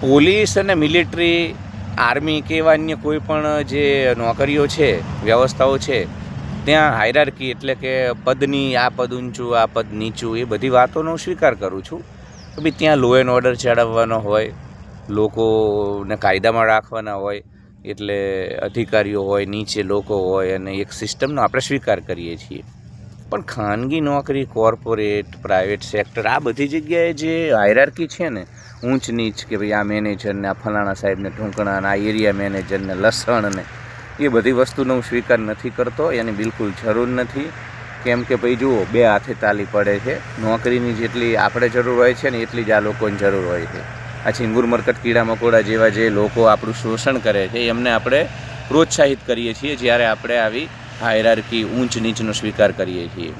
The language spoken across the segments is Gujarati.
પોલીસ અને મિલિટરી, આર્મી કે એવા અન્ય કોઈ પણ જે નોકરીઓ છે, વ્યવસ્થાઓ છે, ત્યાં હાયરાર્કી એટલે કે પદની આ પદ ઊંચું, આ પદ નીચું, એ બધી વાતોનો સ્વીકાર કરું છું. કે ભાઈ ત્યાં લો એન્ડ ઓર્ડર જાળવવાનો હોય, લોકોને કાયદામાં રાખવાના હોય, એટલે અધિકારીઓ હોય, નીચે લોકો હોય અને એક સિસ્ટમનો આપણે સ્વીકાર કરીએ છીએ. પણ ખાનગી નોકરી કોર્પોરેટ પ્રાઇવેટ સેક્ટર આ બધી જગ્યાએ જે હાયરાર્કી છે ને, ઊંચ નીચ કે ભાઈ આ મેનેજરને આ ફલાણા સાહેબને ઢૂંકણાને આ એરિયા મેનેજરને લસણને એ બધી વસ્તુનો હું સ્વીકાર નથી કરતો, એની બિલકુલ જરૂર નથી. કેમ કે ભાઈ જુઓ, બે હાથે તાલી પડે છે. નોકરીની જેટલી આપણે જરૂર હોય છે ને, એટલી જ આ લોકોની જરૂર હોય છે. આ છીંગુર મરકટ કીડા મકોડા જેવા જે લોકો આપણું શોષણ કરે છે, એમને આપણે પ્રોત્સાહિત કરીએ છીએ જ્યારે આપણે આવી હાયરાર્કી ઊંચ નીચનો સ્વીકાર કરીએ છીએ.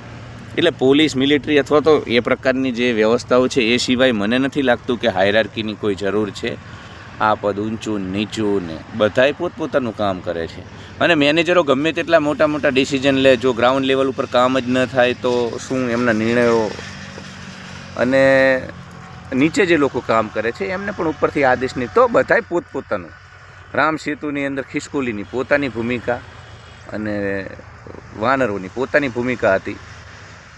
એટલે પોલીસ મિલિટરી અથવા તો એ પ્રકારની જે વ્યવસ્થાઓ છે, એ સિવાય મને નથી લાગતું કે હાયરાર્કીની કોઈ જરૂર છે. આ પદ ઊંચું, નીચું ને બધાય પોતપોતાનું કામ કરે છે. અને મેનેજરો ગમે તેટલા મોટા મોટા ડિસિઝન લે, જો ગ્રાઉન્ડ લેવલ ઉપર કામ જ ન થાય તો શું એમના નિર્ણયો? અને નીચે જે લોકો કામ કરે છે, એમને પણ ઉપરથી આદેશ નહીં. તો બધાય પોતપોતાનું. રામ સેતુની અંદર ખિસકોલીની પોતાની ભૂમિકા અને વાનરોની પોતાની ભૂમિકા હતી.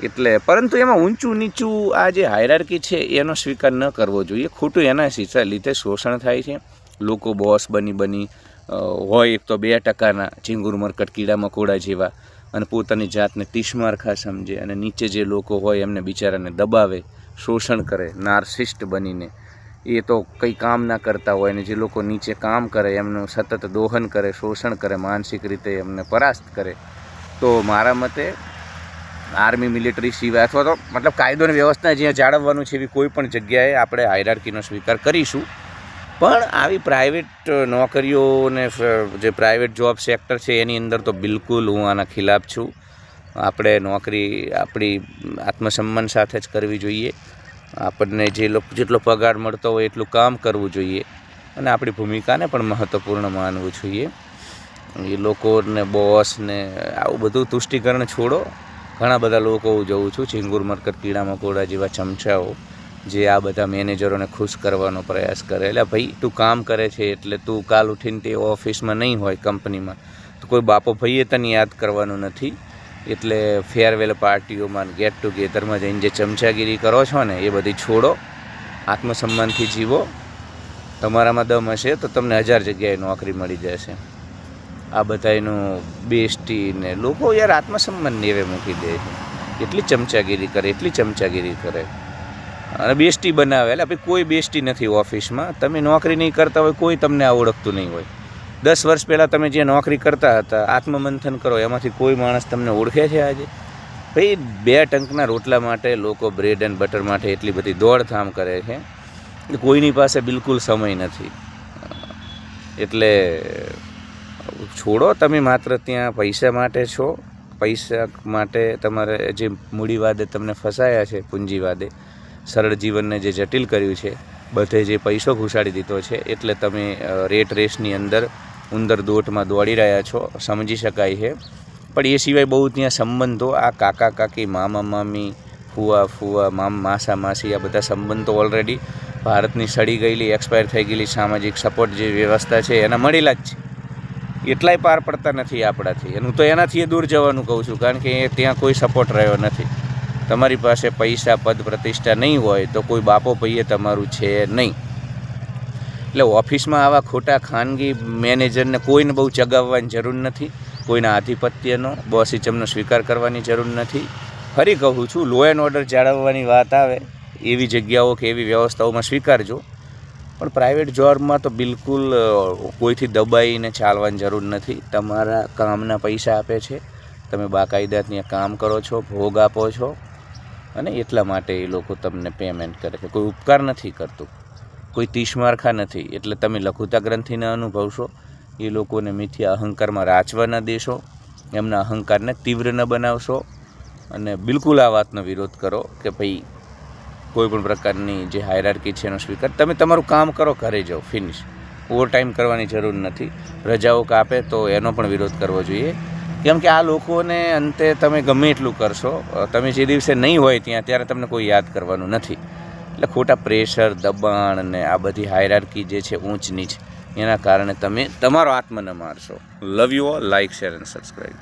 એટલે પરંતુ એમાં ઊંચું નીચું આ જે હાયરાર્કી છે, એનો સ્વીકાર ન કરવો જોઈએ. ખોટું એના સીસા લીધે શોષણ થાય છે. લોકો બોસ બની બની હોય એક તો બે ટકાના ઝીંગુર મરકટ કીડા મકોડા જેવા અને પોતાની જાતને તીસમારખા સમજે અને નીચે જે લોકો હોય એમને બિચારાને દબાવે, શોષણ કરે નાર્સિસ્ટ બનીને. એ તો કંઈ કામ ના કરતા હોય ને જે લોકો નીચે કામ કરે, એમનું સતત દોહન કરે, શોષણ કરે, માનસિક રીતે એમને પરાસ્ત કરે. તો મારા મતે આર્મી મિલિટરી સિવાય અથવા તો મતલબ કાયદો અને વ્યવસ્થા જ્યાં જાળવવાનું છે એવી કોઈ પણ જગ્યાએ આપણે હાયરાર્કીનો સ્વીકાર કરીશું. પણ આવી પ્રાઇવેટ નોકરીઓ ને જે પ્રાઇવેટ જોબ સેક્ટર છે એની અંદર તો બિલકુલ હું આના ખિલાફ છું. આપણે નોકરી આપણી આત્મસન્માન સાથે જ કરવી જોઈએ. આપણને જે જેટલો પગાર મળતો હોય એટલું કામ કરવું જોઈએ. અને આપણી ભૂમિકાને પણ મહત્ત્વપૂર્ણ માનવું જોઈએ. એ લોકોને, બોસને, આવું બધું તુષ્ટિકરણ છોડો. ઘણા બધા લોકો હું જોઉં છું, ચિંગુર મરકર કીડા, મકોડા જેવા ચમચાઓ, જે આ બધા મેનેજરોને ખુશ કરવાનો પ્રયાસ કરે. એટલે ભાઈ, તું કામ કરે છે એટલે તું કાલ ઉઠીને તે ઓફિસમાં નહીં હોય કંપનીમાં. તો કોઈ બાપો ભાઈએ તને યાદ કરવાનું નથી. એટલે ફેરવેલ પાર્ટીઓમાં ગેટ ટુગેધરમાં જઈને જે ચમચાગીરી કરો છો ને, એ બધી છોડો, આત્મસન્માનથી જીવો. તમારામાં દમ હશે તો તમને હજાર જગ્યાએ નોકરી મળી જશે. આ બધાનું બેસ્ટી ને લોકો યાર આત્મસન્માન નેવે મૂકી દે છે. એટલી ચમચાગીરી કરે, એટલી ચમચાગીરી કરે. અને બેસ્ટી બનાવે, એટલે આપણે કોઈ બેસ્ટી નથી ઓફિસમાં. તમે નોકરી નહીં કરતા હોય, કોઈ તમને ઓળખતું નહીં હોય. દસ વર્ષ પહેલાં તમે જે નોકરી કરતા હતા, આત્મમંથન કરો, એમાંથી કોઈ માણસ તમને ઓળખે છે આજે? ભાઈ, બે ટંકના રોટલા માટે લોકો બ્રેડ એન્ડ બટર માટે એટલી બધી દોડધામ કરે છે કોઈની પાસે બિલકુલ સમય નથી. એટલે છોડો, તમે માત્ર ત્યાં પૈસા માટે છો. પૈસા માટે તમારે જે મૂડીવાદે તમને ફસાયા છે પૂંજીવાદે સરળ જીવનને જે જટિલ કર્યું છે, બધે જે પૈસો ઘુસાડી દીધો છે, એટલે તમે રેટ રેસની અંદર ઉંદર દોટમાં દોડી રહ્યા છો, સમજી શકાય છે. પણ એ સિવાય બહુ ત્યાં સંબંધો, આ કાકા, કાકી, મામા, મામી, ફુવા ફુવા, મામ, માસા, માસી, આ બધા સંબંધો ઓલરેડી ભારતની સડી ગયેલી એક્સપાયર થઈ ગયેલી, સામાજિક સપોર્ટ જે વ્યવસ્થા છે, એના મળેલા જ છે. એટલાય પાર પડતા નથી આપણાથી. એનું તો એનાથી દૂર જવાનું કહું છું, કારણ કે એ ત્યાં કોઈ સપોર્ટ રહ્યો નથી. તમારી પાસે પૈસા, પદ, પ્રતિષ્ઠા નહીં હોય તો કોઈ બાપો, પૈયે તમારું છે નહીં. એટલે ઓફિસમાં આવા ખોટા ખાનગી મેનેજરને કોઈને બહુ ચગાવવાની જરૂર નથી, કોઈના આધિપત્યનો બોસિઝમનો સ્વીકાર કરવાની જરૂર નથી. ફરી કહું છું લો એન્ડ ઓર્ડર જાળવવાની વાત આવે, એવી જગ્યાઓ કે એવી વ્યવસ્થાઓમાં સ્વીકારજો. પણ પ્રાઇવેટ જોબમાં તો બિલકુલ કોઈથી દબાઈને ચાલવાની જરૂર નથી. તમારા કામના પૈસા આપે છે, તમે બાકાયદા ત્યાં કામ કરો છો, ભોગ આપો છો, અને એટલા માટે એ લોકો તમને પેમેન્ટ કરે છે. કોઈ ઉપકાર નથી કરતું. કોઈ તીસમારખા નથી. એટલે તમે લઘુતા ગ્રંથિને અનુભવશો. એ લોકોને મિથ્યા અહંકારમાં રાચવા ન દેશો, એમના અહંકારને તીવ્ર ન બનાવશો અને બિલકુલ આ વાતનો વિરોધ કરો કે ભાઈ કોઈ પણ પ્રકારની જે હાયરાર્કી છે એનો સ્વીકાર. તમે તમારું કામ કરો, ઘરે જાઓ ફિનિશ ઓવરટાઈમ કરવાની જરૂર નથી. રજાઓ કાપે તો એનો પણ વિરોધ કરવો જોઈએ. કેમ કે આ લોકોને અંતે તમે ગમે એટલું કરશો. તમે જે દિવસે નહીં હોય ત્યાં, ત્યારે તમને કોઈ યાદ કરવાનું નથી. એટલે ખોટા પ્રેશર, દબાણ ને આ બધી હાયરાર્કી જે છે ઊંચ નીચ એના કારણે તમે તમારો આત્મને મારશો. Love you all like share and subscribe